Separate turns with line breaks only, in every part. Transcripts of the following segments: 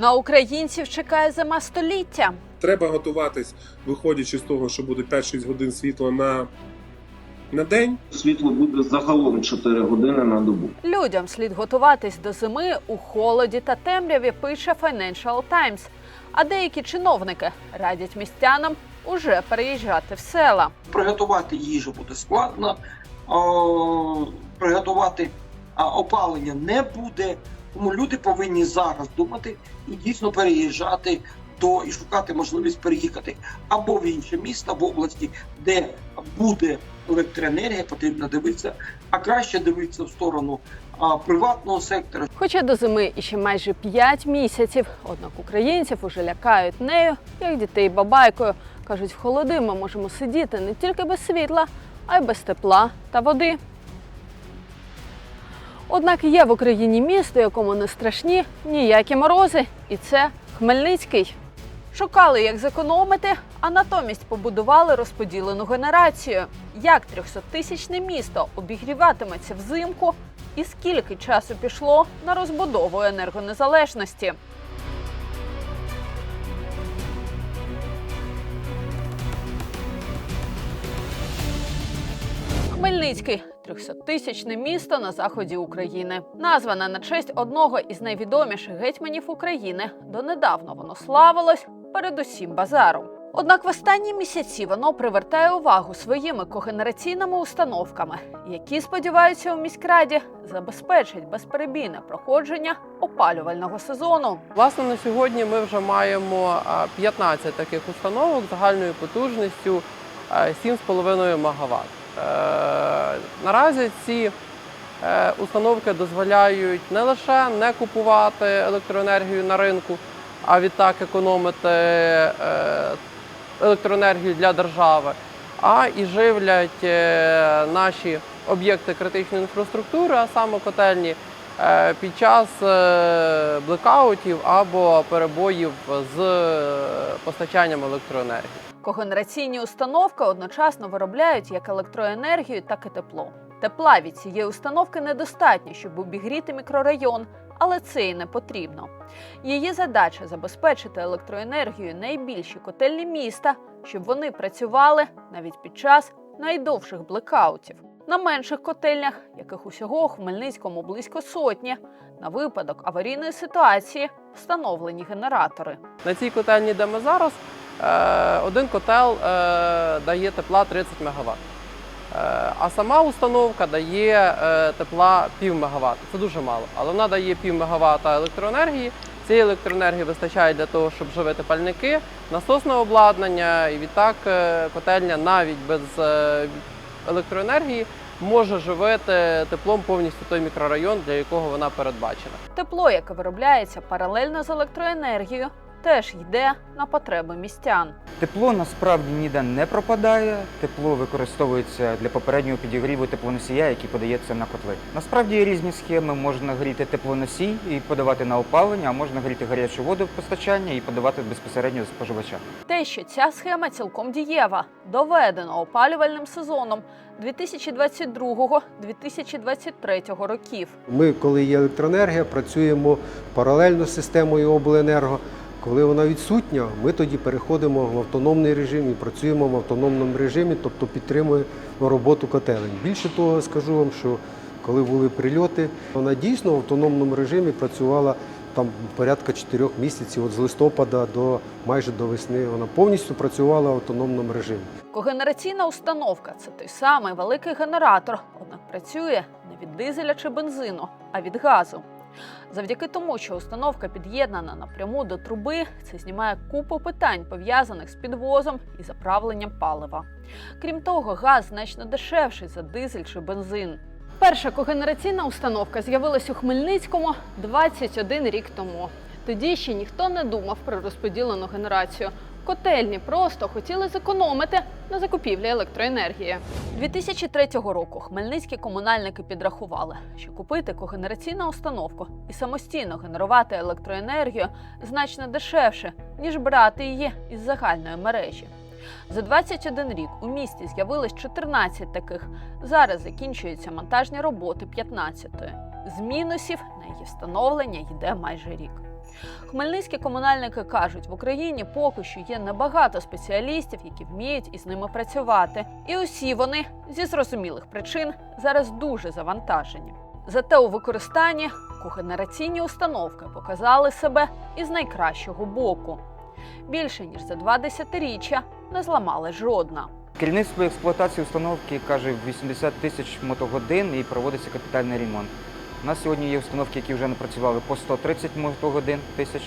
На українців чекає зима століття.
Треба готуватись, виходячи з того, що буде 5-6 годин світла на, на день.
Світло буде загалом 4 години на добу.
Людям слід готуватись до зими у холоді та темряві, пише Financial Times. А деякі чиновники радять містянам уже переїжджати в села.
приготувати їжу буде складно, о, приготувати опалення не буде. Тому люди повинні зараз думати і дійсно переїжджати до і шукати можливість переїхати або в інше місто, в області, де буде електроенергія, потрібно дивитися, а краще дивитися в сторону а, приватного сектора,
Хоча до зими іще майже 5 місяців, однак українців уже лякають нею, як дітей бабайкою. Кажуть, в холоди ми можемо сидіти не тільки без світла, а й без тепла та води. Однак є в Україні місто, якому не страшні ніякі морози, і це Хмельницький. Шукали, як зекономити, а натомість побудували розподілену генерацію. Як 300-тисячне місто обігріватиметься взимку, і скільки часу пішло на розбудову енергонезалежності. Хмельницький 300-тисячне місто на заході України. Назване на честь одного із найвідоміших гетьманів України. Донедавна воно славилось передусім базаром. Однак в останні місяці воно привертає увагу своїми когенераційними установками, які сподіваються у міськраді забезпечать безперебійне проходження опалювального сезону.
Власне, на сьогодні ми вже маємо а, 15 таких установок загальною потужністю а, 7,5 МВт. Е, Наразі ці е, установки дозволяють не лише не купувати електроенергію на ринку, а відтак економити е, електроенергію для держави, а і живлять наші об'єкти критичної інфраструктури, а саме котельні, під час блекаутів або перебоїв з постачанням електроенергії.
Когенераційні установки одночасно виробляють як електроенергію, так і тепло. Тепла від цієї установки недостатньо, щоб обігріти мікрорайон, але це і не потрібно. Її задача забезпечити електроенергію найбільші котельні міста, щоб вони працювали навіть під час найдовших блекаутів. На менших котельнях, яких усього у Хмельницькому близько сотні, на випадок аварійної ситуації встановлені генератори.
На цій котельні, де ми зараз, один котел е, дає тепла 30 МВт. А сама установка дає е, тепла пів МВт. Це дуже мало, але вона дає пів МВт електроенергії. Цієї електроенергії вистачає для того, щоб живити пальники, насосне обладнання, і відтак е, котельня навіть без е, електроенергії може живити теплом повністю той мікрорайон, для якого вона передбачена.
Тепло, яке виробляється паралельно з електроенергією, теж йде на потреби містян.
Тепло насправді ніде не пропадає. Тепло використовується для попереднього підігріву теплоносія, який подається на котли. Насправді є різні схеми. Можна гріти теплоносій і подавати на опалення, а можна гріти гарячу воду в постачання і подавати безпосередньо до споживача.
Те, що ця схема цілком дієва, доведено опалювальним сезоном 2022-2023 років.
Ми, коли є електроенергія, працюємо паралельно з системою обленерго. Коли вона відсутня, ми тоді переходимо в автономний режим і працюємо в автономному режимі, тобто підтримуємо роботу котелень. Більше того, скажу вам, що коли були прильоти, вона дійсно в автономному режимі працювала там порядка 4 місяців, от з листопада до майже до весни. Вона повністю працювала в автономному режимі.
Когенераційна установка це той самий великий генератор, однак працює не від дизеля чи бензину, а від газу. Завдяки тому, що установка під'єднана напряму до труби, це знімає купу питань, пов'язаних з підвозом і заправленням палива. Крім того, газ значно дешевший за дизель чи бензин. Перша когенераційна установка з'явилась у Хмельницькому 21 рік тому. Тоді ще ніхто не думав про розподілену генерацію. Котельні просто хотіли зекономити на закупівлі електроенергії. 2003 року хмельницькі комунальники підрахували, що купити когенераційну установку і самостійно генерувати електроенергію значно дешевше, ніж брати її із загальної мережі. За 21 рік у місті з'явилось 14 таких. Зараз закінчуються монтажні роботи 15-ї. З мінусів на її встановлення йде майже рік. Хмельницькі комунальники кажуть, в Україні поки що є небагато спеціалістів, які вміють із ними працювати. І усі вони зі зрозумілих причин зараз дуже завантажені. Зате у використанні когенераційні установки показали себе із найкращого боку. Більше ніж за два десятиріччя не зламали жодна.
Керівництво експлуатації установки каже 80 тисяч мотогодин і проводиться капітальний ремонт. У нас сьогодні є установки, які вже напрацювали по 130 мотогодин тисяч,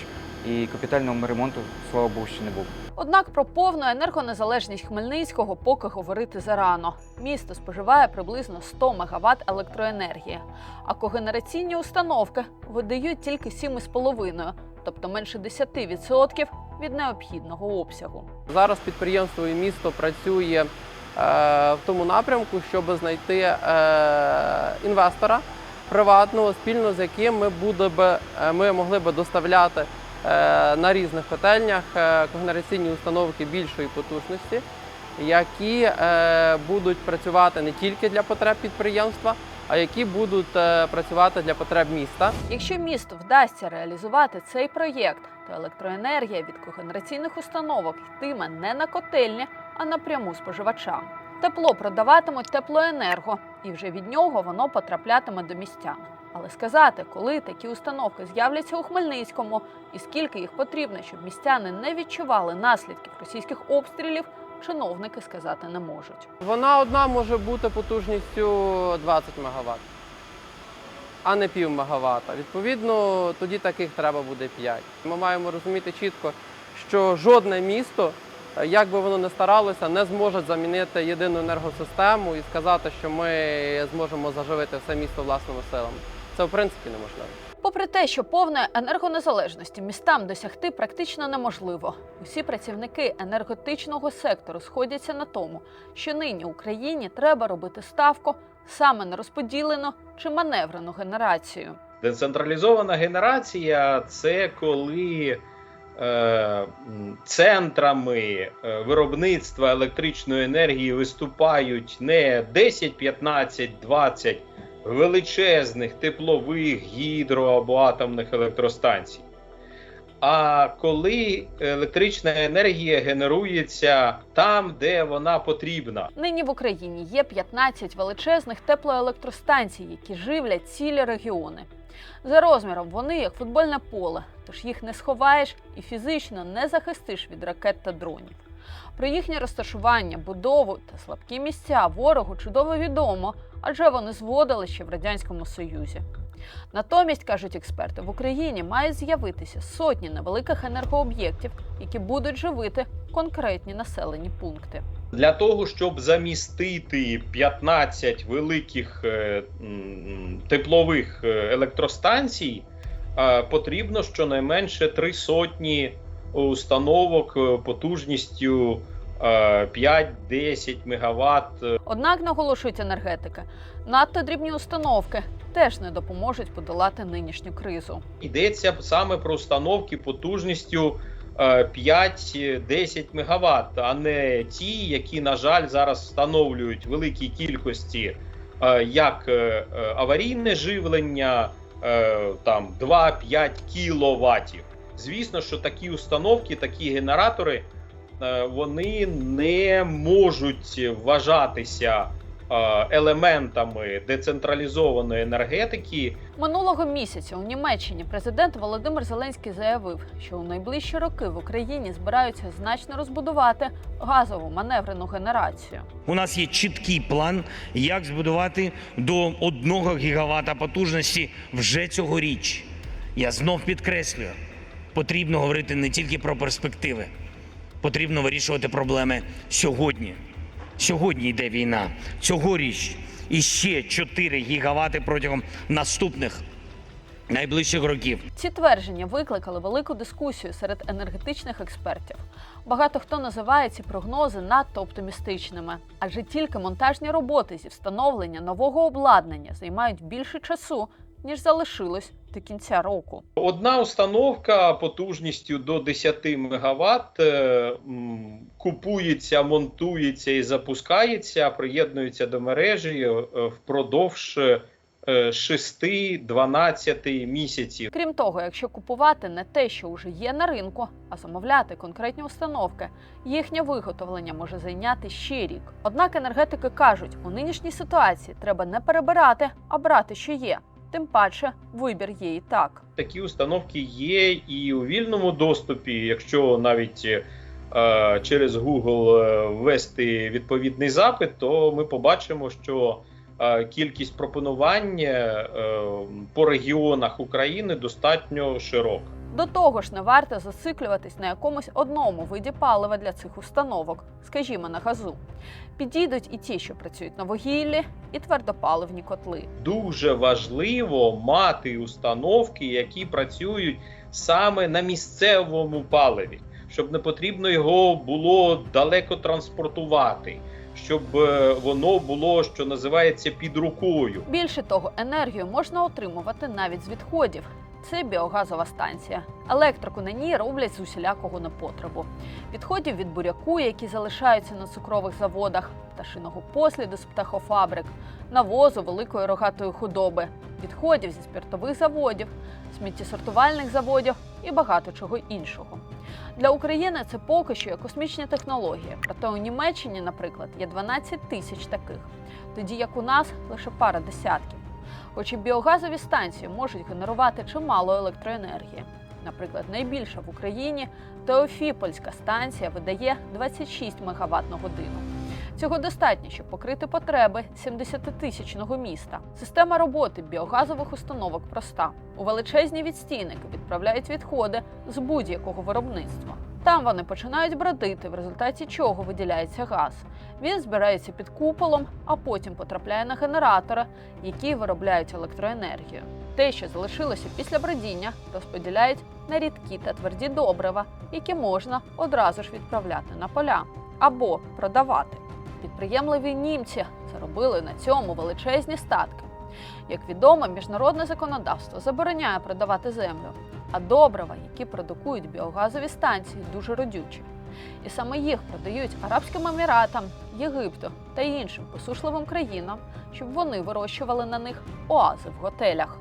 і капітального ремонту, слава Богу, ще не було.
Однак про повну енергонезалежність Хмельницького поки говорити зарано. Місто споживає приблизно 100 МВт електроенергії, а когенераційні установки видають тільки 7,5, тобто менше 10% від необхідного обсягу.
Зараз підприємство і місто працює е, в тому напрямку, щоб знайти е, інвестора приватного, спільно з яким ми, буде би, е, ми могли би доставляти е, на різних котельнях е, когенераційні установки більшої потужності, які будуть працювати не тільки для потреб підприємства, а які будуть працювати для потреб міста.
Якщо місту вдасться реалізувати цей проєкт, то електроенергія від когенераційних установок йтиме не на котельні, а напряму споживачам. Тепло продаватимуть теплоенерго, і вже від нього воно потраплятиме до містян. Але сказати, коли такі установки з'являться у Хмельницькому і скільки їх потрібно, щоб містяни не відчували наслідків російських обстрілів, чиновники сказати не можуть.
Вона одна може бути потужністю 20 МВт, а не пів мегаватта. Відповідно, тоді таких треба буде 5. Ми маємо розуміти чітко, що жодне місто, як би воно не старалося, не зможе замінити єдину енергосистему і сказати, що ми зможемо заживити все місто власними силами. Це в принципі неможливо.
Попри те, що повної енергонезалежності містам досягти практично неможливо, усі працівники енергетичного сектору сходяться на тому, що нині Україні треба робити ставку саме на розподілену чи маневрену генерацію.
Децентралізована генерація це коли центрами е, виробництва електричної енергії виступають не 10, 15, 20 величезних теплових, гідро або атомних електростанцій. А коли електрична енергія генерується там, де вона потрібна.
Нині в Україні є 15 величезних теплоелектростанцій, які живлять цілі регіони. За розміром вони як футбольне поле, тож їх не сховаєш і фізично не захистиш від ракет та дронів. Про їхнє розташування, будову та слабкі місця ворогу чудово відомо, адже вони зводили ще в радянському союзі. Натомість, кажуть експерти, в Україні мають з'явитися сотні невеликих енергооб'єктів, які будуть живити конкретні населені пункти.
Для того, щоб замістити 15 великих е, теплових е, електростанцій, е, потрібно щонайменше три сотні установок потужністю е, 5-10 МВт.
Однак наголошують енергетики, надто дрібні установки теж не допоможуть подолати нинішню кризу.
Йдеться саме про установки потужністю 5-10 МВт, а не ті, які, на жаль, зараз встановлюють великій кількості е, як е, е, аварійне живлення, е, там 2-5 кВт. Звісно, що такі установки, такі генератори, е, вони не можуть вважатися е, елементами децентралізованої енергетики,
Минулого місяця у Німеччині президент Володимир Зеленський заявив, що у найближчі роки в Україні збираються значно розбудувати газову маневрену генерацію.
У нас є чіткий план, як збудувати до 1 гігавата потужності вже цьогоріч. Я знов підкреслюю, потрібно говорити не тільки про перспективи, потрібно вирішувати проблеми сьогодні. Сьогодні йде війна. Цьогоріч іще 4 гігавати протягом наступних найближчих років.
Ці твердження викликали велику дискусію серед енергетичних експертів. Багато хто називає ці прогнози надто оптимістичними, адже тільки монтажні роботи зі встановлення нового обладнання займають більше часу, ніж залишилось до кінця року.
Одна установка потужністю до 10 МВт купується, монтується і запускається, приєднується до мережі е, впродовж е, 6-12 місяців.
Крім того, якщо купувати не те, що вже є на ринку, а замовляти конкретні установки, їхнє виготовлення може зайняти ще рік. Однак енергетики кажуть, у нинішній ситуації треба не перебирати, а брати, що є. Тим паче, вибір є і так.
Такі установки є і у вільному доступі, якщо навіть е, через Google е, ввести відповідний запит, то ми побачимо, що е, кількість пропонувань по регіонах України достатньо широка.
До того ж, не варто зациклюватись на якомусь одному виді палива для цих установок, скажімо, на газу. Підійдуть і ті, що працюють на вугіллі, і твердопаливні котли.
Дуже важливо мати установки, які працюють саме на місцевому паливі, щоб не потрібно його було далеко транспортувати, щоб е, воно було, що називається, під рукою.
Більше того, енергію можна отримувати навіть з відходів. Це біогазова станція. Електрику на ній роблять з усілякого непотребу. Відходів від буряку, які залишаються на цукрових заводах, пташиного посліду з птахофабрик, навозу великої рогатої худоби, відходів зі спиртових заводів, сміттєсортувальних заводів і багато чого іншого. Для України це поки що є космічні технології. Проте у Німеччині, наприклад, є 12 тисяч таких, тоді як у нас лише пара десятків. Хоч і біогазові станції можуть генерувати чимало електроенергії. Наприклад, найбільша в Україні Теофіпольська станція видає 26 МВт на годину. Цього достатньо, щоб покрити потреби 70-тисячного міста. Система роботи біогазових установок проста. У величезні відстійники відправляють відходи з будь-якого виробництва. Там вони починають бродити, в результаті чого виділяється газ. Він збирається під куполом, а потім потрапляє на генератори, які виробляють електроенергію. Те, що залишилося після бродіння, розподіляють на рідкі та тверді добрива, які можна одразу ж відправляти на поля або продавати. Підприємливі німці заробили на цьому величезні статки. Як відомо, міжнародне законодавство забороняє продавати землю, а добрива, які продукують біогазові станції, дуже родючі. І саме їх продають Арабським Еміратам, Єгипту та іншим посушливим країнам, щоб вони вирощували на них оази в готелях.